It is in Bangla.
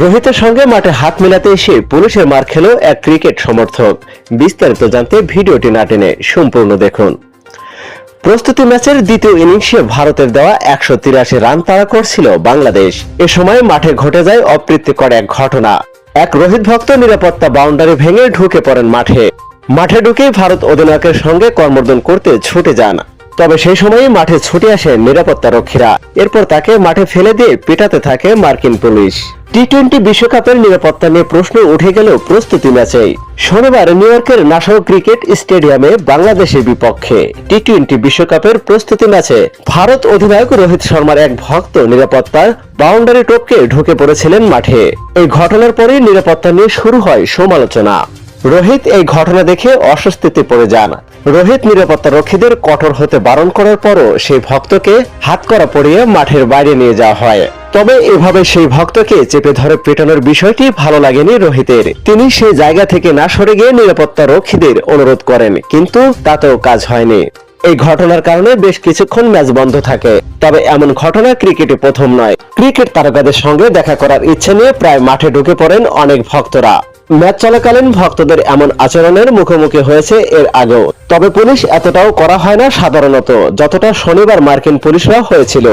রোহিতের সঙ্গে মাঠে হাত মেলাতে এসে পুলিশের মার খেল এক ক্রিকেট সমর্থক। বিস্তারিত জানতে ভিডিওটি না টেনে সম্পূর্ণ দেখুন। প্রস্তুতি ম্যাচের দ্বিতীয় ইনিংসে ভারতের দেওয়া একশো তিরাশি রান তাড়া করছিল বাংলাদেশ। এ সময় মাঠে ঘটে যায় অপ্রীতিকর এক ঘটনা। এক রোহিত ভক্ত নিরাপত্তা বাউন্ডারি ভেঙে ঢুকে পড়েন মাঠে। মাঠে ঢুকেই ভারত অধিনায়কের সঙ্গে কর্মর্দন করতে ছুটে যান। তবে সেই সময়ই মাঠে ছুটে আসে নিরাপত্তা রক্ষীরা এরপর তাকে মাঠে ফেলে দিয়ে পিটাতে থাকে মার্কিন পুলিশ। টি টোয়েন্টি বিশ্বকাপের নিরাপত্তা নিয়ে প্রশ্ন উঠে গেল প্রস্তুতি ম্যাচেই। শনিবার নিউ ইয়র্কের নাসাও ক্রিকেট স্টেডিয়ামে বাংলাদেশের বিপক্ষে টি টোয়েন্টি বিশ্বকাপের প্রস্তুতি ম্যাচে ভারত অধিনায়ক রোহিত শর্মার এক ভক্ত নিরাপত্তার বাউন্ডারি টপকে ঢুকে পড়েছিলেন মাঠে। এই ঘটনার পরেই নিরাপত্তা নিয়ে শুরু হয় সমালোচনা। রোহিত এই ঘটনা দেখে অস্বস্তিতে পড়ে যান। রোহিত নিরাপত্তা রক্ষীদের কঠোর হতে বারণ করার পরও সেই ভক্তকে হাত করা পড়িয়ে মাঠের বাইরে নিয়ে যাওয়া হয়। তবে এভাবে সেই ভক্তকে চেপে ধরে পেটানোর বিষয়টি ভালো লাগেনি রোহিতের। তিনি সেই জায়গা থেকে না সরে গিয়ে নিরাপত্তা রক্ষীদের অনুরোধ করেন, কিন্তু তাতেও কাজ হয়নি। এই ঘটনার কারণে বেশ কিছুক্ষণ ম্যাচ বন্ধ থাকে। তবে এমন ঘটনা ক্রিকেটে প্রথম নয়। ক্রিকেট তারকাদের সঙ্গে দেখা করার ইচ্ছে নিয়ে প্রায় মাঠে ঢুকে পড়েন অনেক ভক্তরা। ম্যাচ চলাকালীন ভক্তদের এমন আচরণের মুখোমুখি হয়েছে এর আগেও। তবে পুলিশ এতটাও করা হয় না সাধারণত, যতটা শনিবার মার্কিন পুলিশরা হয়েছিল।